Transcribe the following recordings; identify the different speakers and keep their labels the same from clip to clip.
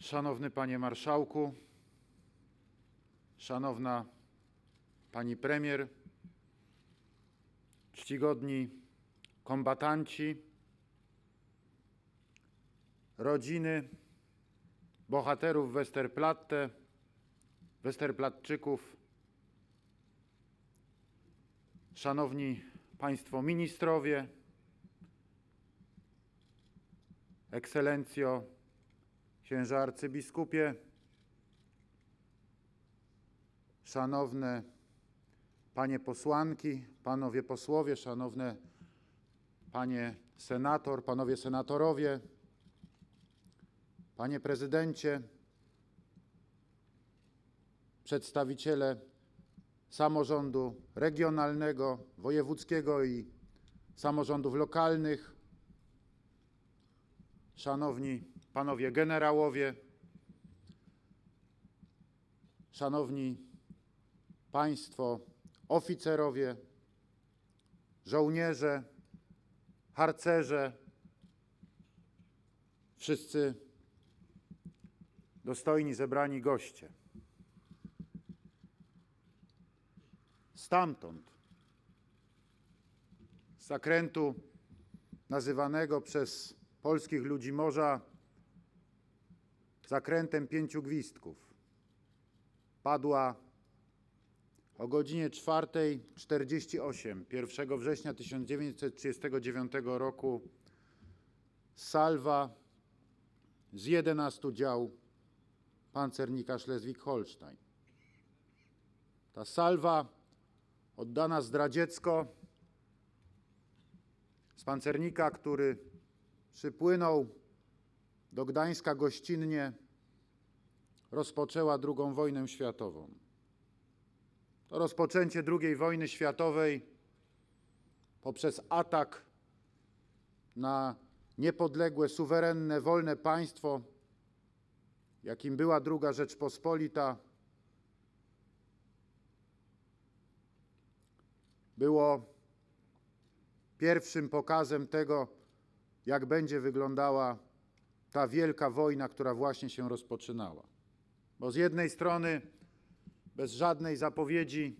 Speaker 1: Szanowny Panie Marszałku, Szanowna Pani Premier, czcigodni kombatanci, rodziny bohaterów Westerplatte, Westerplatczyków, Szanowni Państwo Ministrowie, Ekscelencjo, Księża Arcybiskupie, Szanowne Panie Posłanki, Panowie Posłowie, Szanowne Panie Senator, Panowie Senatorowie, Panie Prezydencie, przedstawiciele samorządu regionalnego, wojewódzkiego i samorządów lokalnych, Szanowni Panowie Generałowie, Szanowni Państwo Oficerowie, Żołnierze, Harcerze, wszyscy dostojni zebrani goście. Stamtąd, z zakrętu nazywanego przez polskich ludzi morza zakrętem pięciu gwizdków, padła o godzinie 4.48 1 września 1939 roku salwa z 11 dział pancernika Schleswig-Holstein. Ta salwa oddana zdradziecko z pancernika, który przypłynął do Gdańska gościnnie, rozpoczęła II wojnę światową. To rozpoczęcie II wojny światowej poprzez atak na niepodległe, suwerenne, wolne państwo, jakim była II Rzeczpospolita, było pierwszym pokazem tego, jak będzie wyglądała ta wielka wojna, która właśnie się rozpoczynała. Bo z jednej strony, bez żadnej zapowiedzi,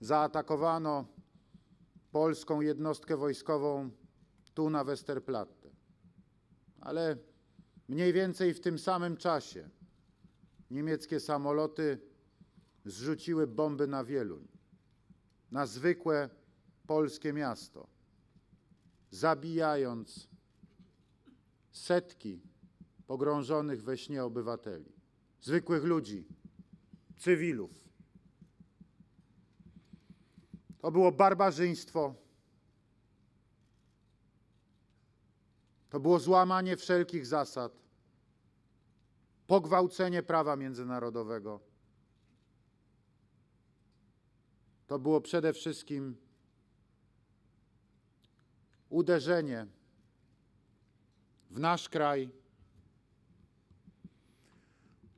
Speaker 1: zaatakowano polską jednostkę wojskową tu na Westerplatte. Ale mniej więcej w tym samym czasie niemieckie samoloty zrzuciły bomby na Wieluń, na zwykłe polskie miasto, zabijając setki pogrążonych we śnie obywateli, zwykłych ludzi, cywilów. To było barbarzyństwo. To było złamanie wszelkich zasad, pogwałcenie prawa międzynarodowego. To było przede wszystkim uderzenie w nasz kraj,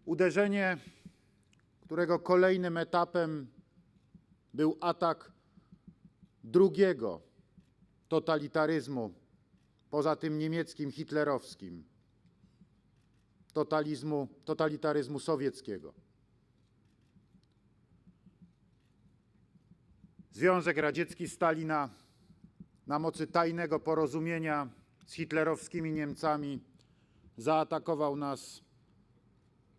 Speaker 1: uderzenie, którego kolejnym etapem był atak drugiego totalitaryzmu, poza tym niemieckim, hitlerowskim, totalizmu, totalitaryzmu sowieckiego. Związek Radziecki Stalina na mocy tajnego porozumienia z hitlerowskimi Niemcami zaatakował nas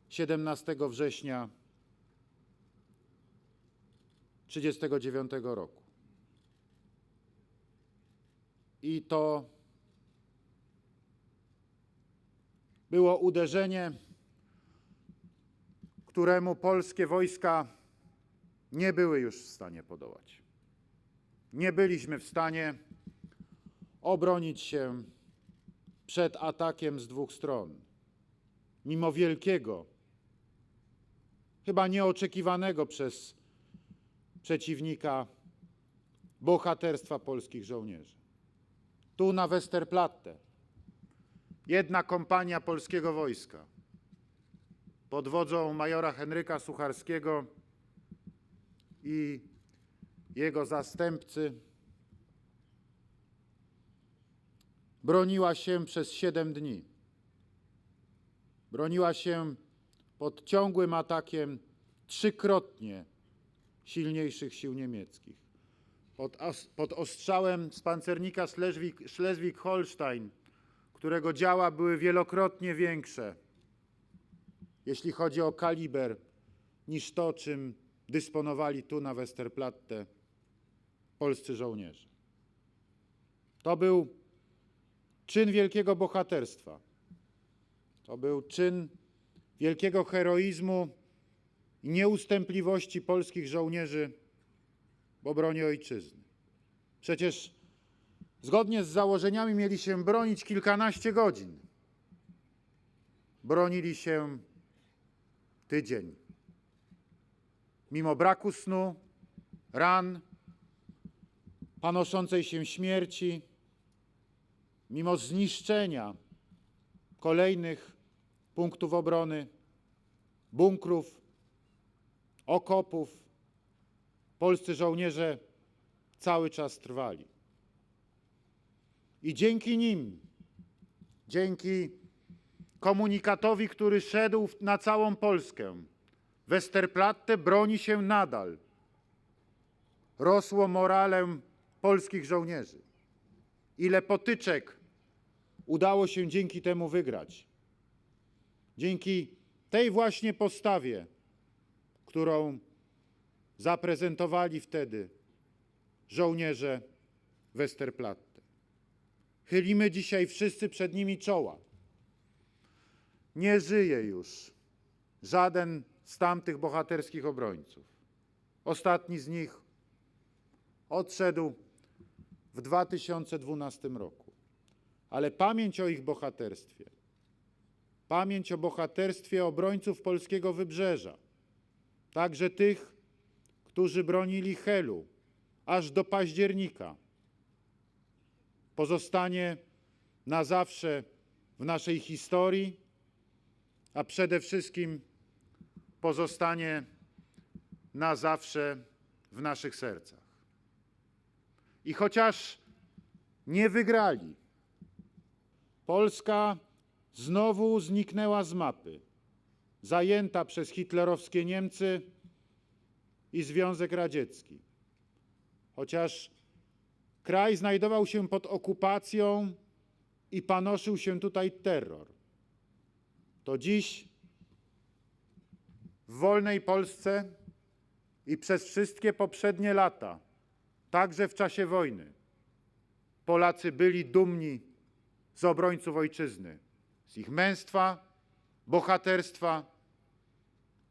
Speaker 1: 17 września 1939 roku. I to było uderzenie, któremu polskie wojska nie były już w stanie podołać. Nie byliśmy w stanie obronić się przed atakiem z dwóch stron. Mimo wielkiego, chyba nieoczekiwanego przez przeciwnika bohaterstwa polskich żołnierzy. Tu na Westerplatte jedna kompania polskiego wojska pod wodzą majora Henryka Sucharskiego i jego zastępcy broniła się przez siedem dni. broniła się pod ciągłym atakiem trzykrotnie silniejszych sił niemieckich. Pod, pod ostrzałem z pancernika Schleswig- Schleswig-Holstein, którego działa były wielokrotnie większe, jeśli chodzi o kaliber, niż to, czym dysponowali tu na Westerplatte polscy żołnierze. To był czyn wielkiego bohaterstwa. To był czyn wielkiego heroizmu i nieustępliwości polskich żołnierzy w obronie ojczyzny. Przecież zgodnie z założeniami mieli się bronić kilkanaście godzin. Bronili się tydzień. Mimo braku snu, ran, panoszącej się śmierci, mimo zniszczenia kolejnych punktów obrony, bunkrów, okopów, polscy żołnierze cały czas trwali. I dzięki nim, dzięki komunikatowi, który szedł na całą Polskę, Westerplatte broni się nadal. Rosło moralem polskich żołnierzy. Ile potyczek udało się dzięki temu wygrać. Dzięki tej właśnie postawie, którą zaprezentowali wtedy żołnierze Westerplatte. Chylimy dzisiaj wszyscy przed nimi czoła. Nie żyje już żaden z tamtych bohaterskich obrońców. Ostatni z nich odszedł w 2012 roku. Ale pamięć o ich bohaterstwie, pamięć o bohaterstwie obrońców polskiego wybrzeża, także tych, którzy bronili Helu aż do października, pozostanie na zawsze w naszej historii, a przede wszystkim pozostanie na zawsze w naszych sercach. I chociaż nie wygrali, Polska znowu zniknęła z mapy, zajęta przez hitlerowskie Niemcy i Związek Radziecki. Chociaż kraj znajdował się pod okupacją i panoszył się tutaj terror, to dziś w wolnej Polsce i przez wszystkie poprzednie lata, także w czasie wojny, Polacy byli dumni z obrońców ojczyzny, z ich męstwa, bohaterstwa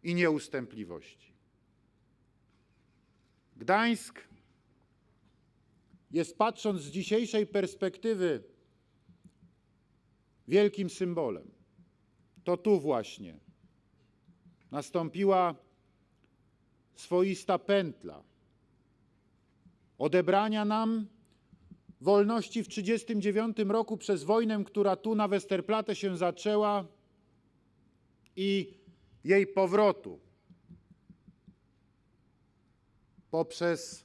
Speaker 1: i nieustępliwości. Gdańsk jest, patrząc z dzisiejszej perspektywy, wielkim symbolem. To tu właśnie nastąpiła swoista pętla odebrania nam wolności w 1939 roku przez wojnę, która tu na Westerplatte się zaczęła i jej powrotu poprzez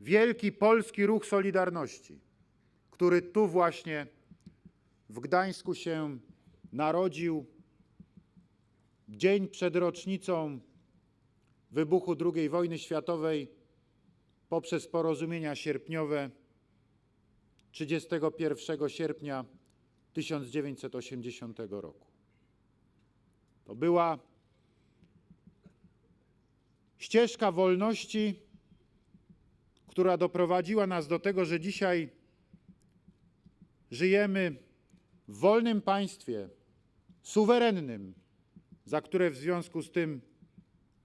Speaker 1: wielki polski ruch Solidarności, który tu właśnie w Gdańsku się narodził dzień przed rocznicą wybuchu II wojny światowej poprzez porozumienia sierpniowe 31 sierpnia 1980 roku. To była ścieżka wolności, która doprowadziła nas do tego, że dzisiaj żyjemy w wolnym państwie, suwerennym, za które w związku z tym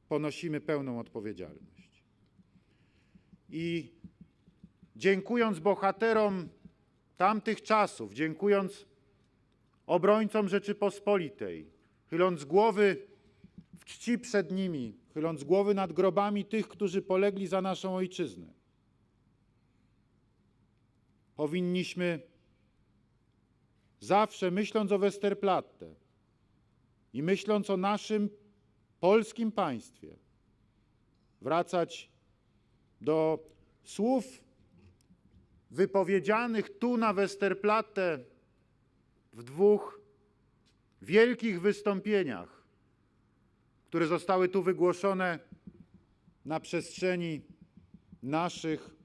Speaker 1: ponosimy pełną odpowiedzialność. I dziękując bohaterom tamtych czasów, dziękując obrońcom Rzeczypospolitej, chyląc głowy w czci przed nimi, chyląc głowy nad grobami tych, którzy polegli za naszą ojczyznę, powinniśmy zawsze, myśląc o Westerplatte i myśląc o naszym polskim państwie, wracać do słów wypowiedzianych tu na Westerplatte w dwóch wielkich wystąpieniach, które zostały tu wygłoszone na przestrzeni naszych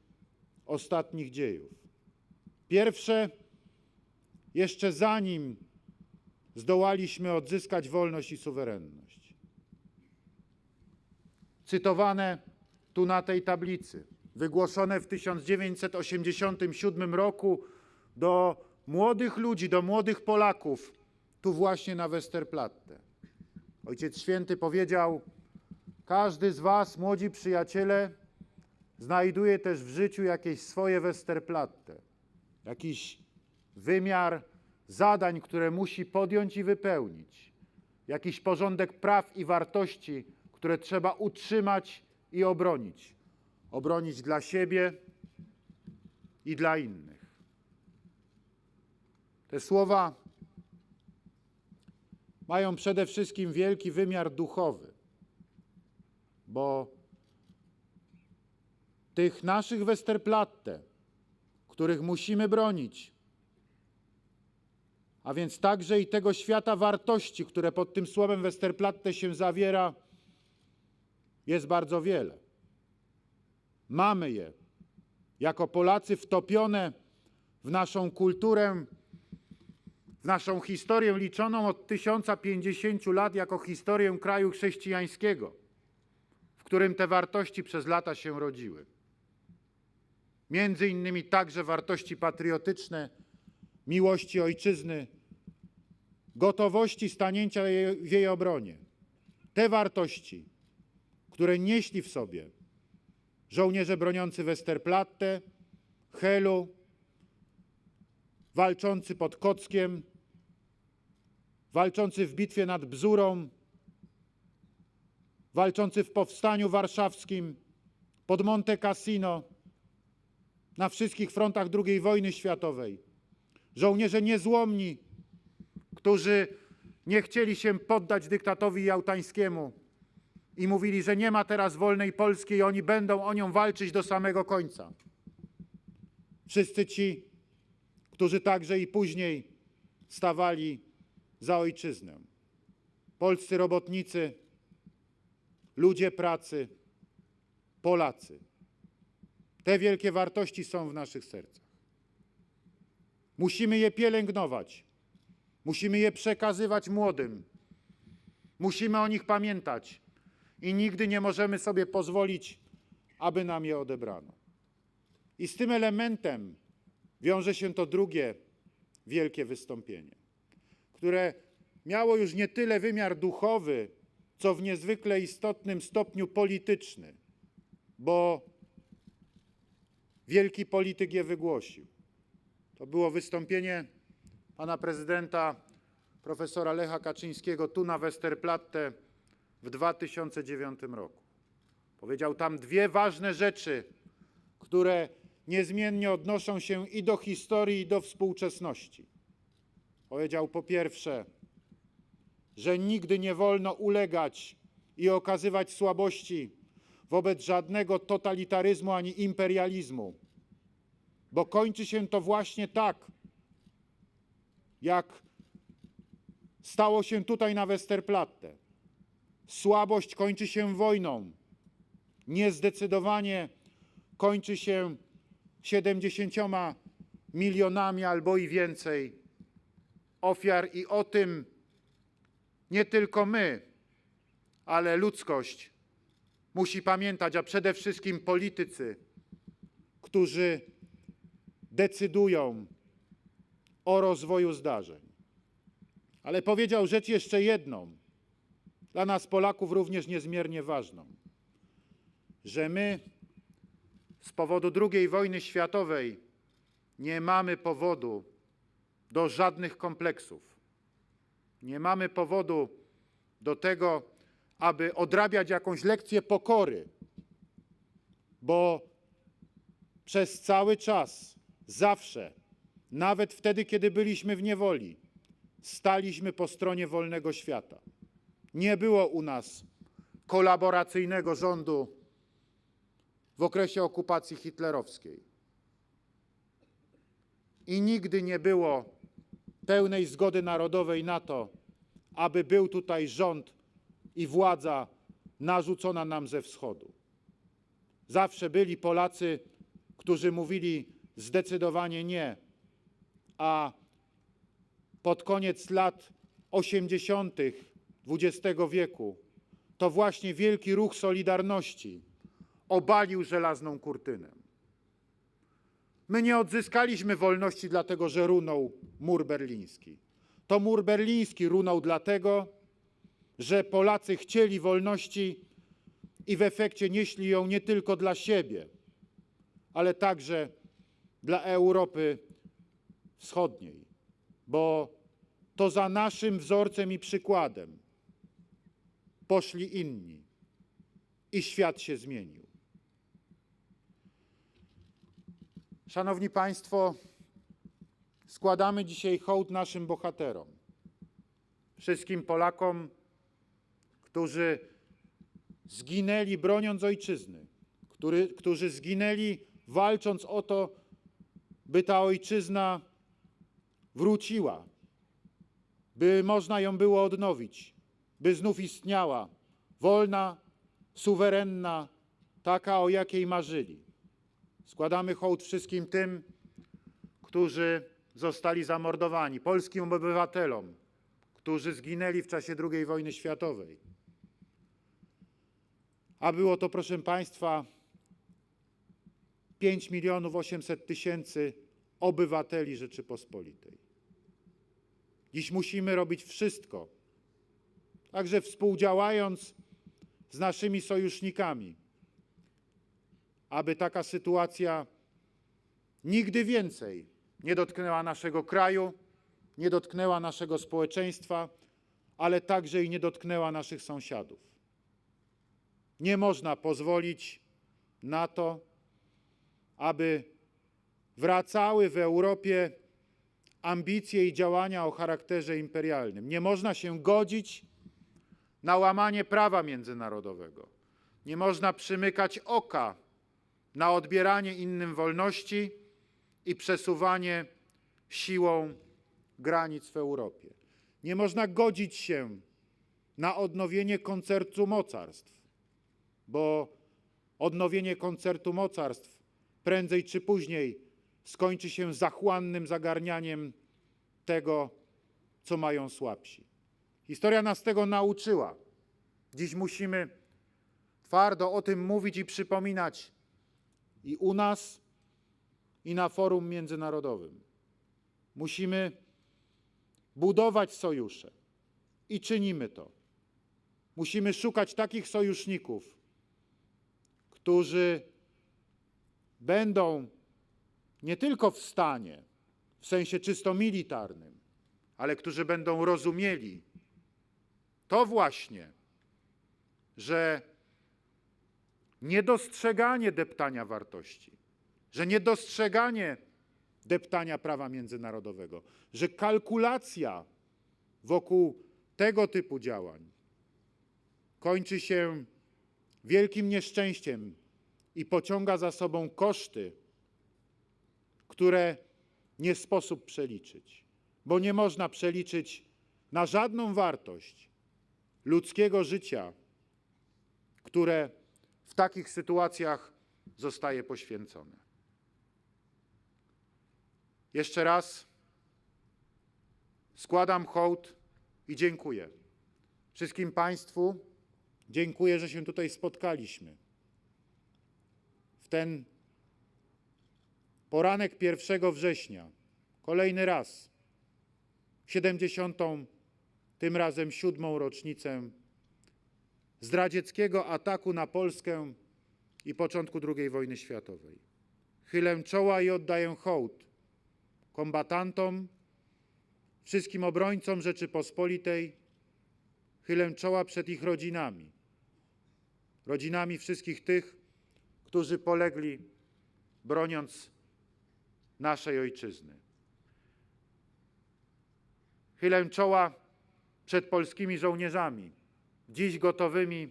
Speaker 1: ostatnich dziejów. Pierwsze, jeszcze zanim zdołaliśmy odzyskać wolność i suwerenność. Cytowane tu na tej tablicy, wygłoszone w 1987 roku do młodych ludzi, do młodych Polaków, tu właśnie na Westerplatte. Ojciec Święty powiedział: Każdy z Was, młodzi przyjaciele, znajduje też w życiu jakieś swoje Westerplatte, jakiś wymiar zadań, które musi podjąć i wypełnić, jakiś porządek praw i wartości, które trzeba utrzymać i obronić. Obronić dla siebie i dla innych. Te słowa mają przede wszystkim wielki wymiar duchowy, bo tych naszych Westerplatte, których musimy bronić, a więc także i tego świata wartości, które pod tym słowem Westerplatte się zawiera, jest bardzo wiele. Mamy je jako Polacy wtopione w naszą kulturę, w naszą historię liczoną od 1050 lat jako historię kraju chrześcijańskiego, w którym te wartości przez lata się rodziły. Między innymi także wartości patriotyczne, miłości ojczyzny, gotowości stanięcia w jej obronie. Te wartości, które nieśli w sobie żołnierze broniący Westerplatte, Helu, walczący pod Kockiem, walczący w bitwie nad Bzurą, walczący w powstaniu warszawskim, pod Monte Cassino, na wszystkich frontach II wojny światowej. Żołnierze niezłomni, którzy nie chcieli się poddać dyktatowi jałtańskiemu i mówili, że nie ma teraz wolnej Polski i oni będą o nią walczyć do samego końca. Wszyscy ci, którzy także i później stawali za ojczyznę. Polscy robotnicy, ludzie pracy, Polacy. Te wielkie wartości są w naszych sercach. Musimy je pielęgnować. Musimy je przekazywać młodym. Musimy o nich pamiętać i nigdy nie możemy sobie pozwolić, aby nam je odebrano. I z tym elementem wiąże się to drugie wielkie wystąpienie, które miało już nie tyle wymiar duchowy, co w niezwykle istotnym stopniu polityczny, bo wielki polityk je wygłosił. To było wystąpienie pana prezydenta profesora Lecha Kaczyńskiego tu na Westerplatte w 2009 roku. Powiedział tam dwie ważne rzeczy, które niezmiennie odnoszą się i do historii, i do współczesności. Powiedział po pierwsze, że nigdy nie wolno ulegać i okazywać słabości wobec żadnego totalitaryzmu ani imperializmu, bo kończy się to właśnie tak, jak stało się tutaj na Westerplatte. Słabość kończy się wojną. Niezdecydowanie kończy się 70 milionami albo i więcej ofiar, i o tym nie tylko my, ale ludzkość musi pamiętać, a przede wszystkim politycy, którzy decydują o rozwoju zdarzeń. Ale powiedział rzecz jeszcze jedną, dla nas Polaków również niezmiernie ważną, że my z powodu II wojny światowej nie mamy powodu do żadnych kompleksów. Nie mamy powodu do tego, aby odrabiać jakąś lekcję pokory, bo przez cały czas, zawsze, nawet wtedy, kiedy byliśmy w niewoli, staliśmy po stronie wolnego świata. Nie było u nas kolaboracyjnego rządu w okresie okupacji hitlerowskiej. I nigdy nie było pełnej zgody narodowej na to, aby był tutaj rząd i władza narzucona nam ze wschodu. Zawsze byli Polacy, którzy mówili zdecydowanie nie, a pod koniec lat 80. XX wieku to właśnie wielki ruch Solidarności obalił żelazną kurtynę. My nie odzyskaliśmy wolności dlatego, że runął mur berliński. To mur berliński runął dlatego, że Polacy chcieli wolności i w efekcie nieśli ją nie tylko dla siebie, ale także dla Europy Wschodniej, bo to za naszym wzorcem i przykładem poszli inni. I świat się zmienił. Szanowni Państwo, składamy dzisiaj hołd naszym bohaterom, wszystkim Polakom, którzy zginęli broniąc ojczyzny, który, którzy zginęli walcząc o to, by ta ojczyzna wróciła, by można ją było odnowić, by znów istniała, wolna, suwerenna, taka o jakiej marzyli. Składamy hołd wszystkim tym, którzy zostali zamordowani, polskim obywatelom, którzy zginęli w czasie II wojny światowej. A było to, proszę Państwa, 5 milionów 800 tysięcy obywateli Rzeczypospolitej. Dziś musimy robić wszystko, także współdziałając z naszymi sojusznikami, aby taka sytuacja nigdy więcej nie dotknęła naszego kraju, nie dotknęła naszego społeczeństwa, ale także i nie dotknęła naszych sąsiadów. Nie można pozwolić na to, aby wracały w Europie ambicje i działania o charakterze imperialnym. Nie można się godzić na łamanie prawa międzynarodowego. Nie można przymykać oka na odbieranie innym wolności i przesuwanie siłą granic w Europie. Nie można godzić się na odnowienie koncertu mocarstw, bo odnowienie koncertu mocarstw prędzej czy później skończy się zachłannym zagarnianiem tego, co mają słabsi. Historia nas tego nauczyła. Dziś musimy twardo o tym mówić i przypominać i u nas, i na forum międzynarodowym. Musimy budować sojusze i czynimy to. Musimy szukać takich sojuszników, którzy będą nie tylko w stanie, w sensie czysto militarnym, ale którzy będą rozumieli to właśnie, że niedostrzeganie deptania wartości, że niedostrzeganie deptania prawa międzynarodowego, że kalkulacja wokół tego typu działań kończy się wielkim nieszczęściem i pociąga za sobą koszty, które nie sposób przeliczyć, bo nie można przeliczyć na żadną wartość ludzkiego życia, które w takich sytuacjach zostaje poświęcone. Jeszcze raz składam hołd i dziękuję wszystkim Państwu. Dziękuję, że się tutaj spotkaliśmy. W ten poranek 1 września, kolejny raz, 70. tym razem siódmą rocznicę zdradzieckiego ataku na Polskę i początku II wojny światowej. Chylę czoła i oddaję hołd kombatantom, wszystkim obrońcom Rzeczypospolitej, chylę czoła przed ich rodzinami, rodzinami wszystkich tych, którzy polegli broniąc naszej ojczyzny. Chylę czoła przed polskimi żołnierzami, dziś gotowymi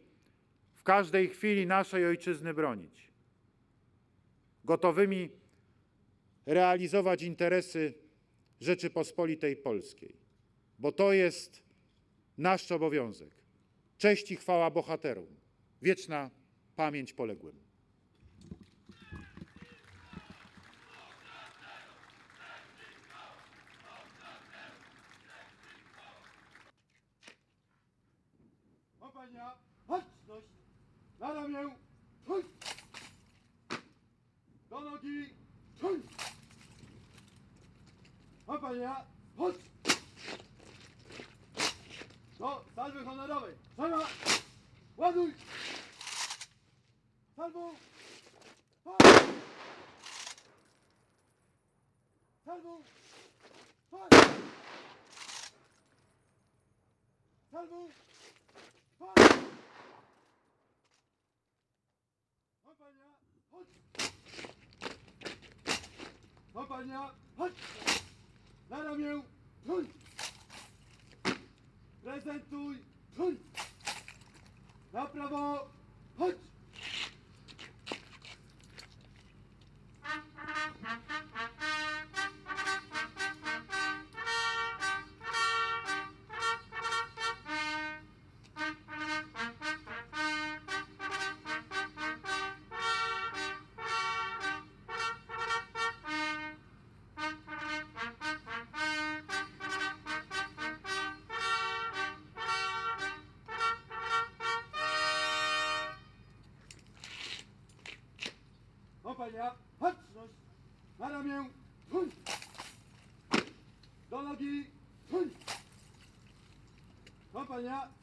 Speaker 1: w każdej chwili naszej ojczyzny bronić, gotowymi realizować interesy Rzeczypospolitej Polskiej, bo to jest nasz obowiązek. Cześć i chwała bohaterom. Wieczna pamięć poległym.
Speaker 2: Kompania, chodźność, na ramię, chodź. Do nogi, chodź. Kompania, chodź. Do salwy honorowej, trzeba, ładuj. Salwą, chodź. Salwą, chodź. Salwą, chodź. Kompania, chodź! Kompania, chodź! Na ramię, trój! Prezentuj, trój! Na prawo, chodź! Ramię, trój! Do nogi, trój! Kompania, chodź!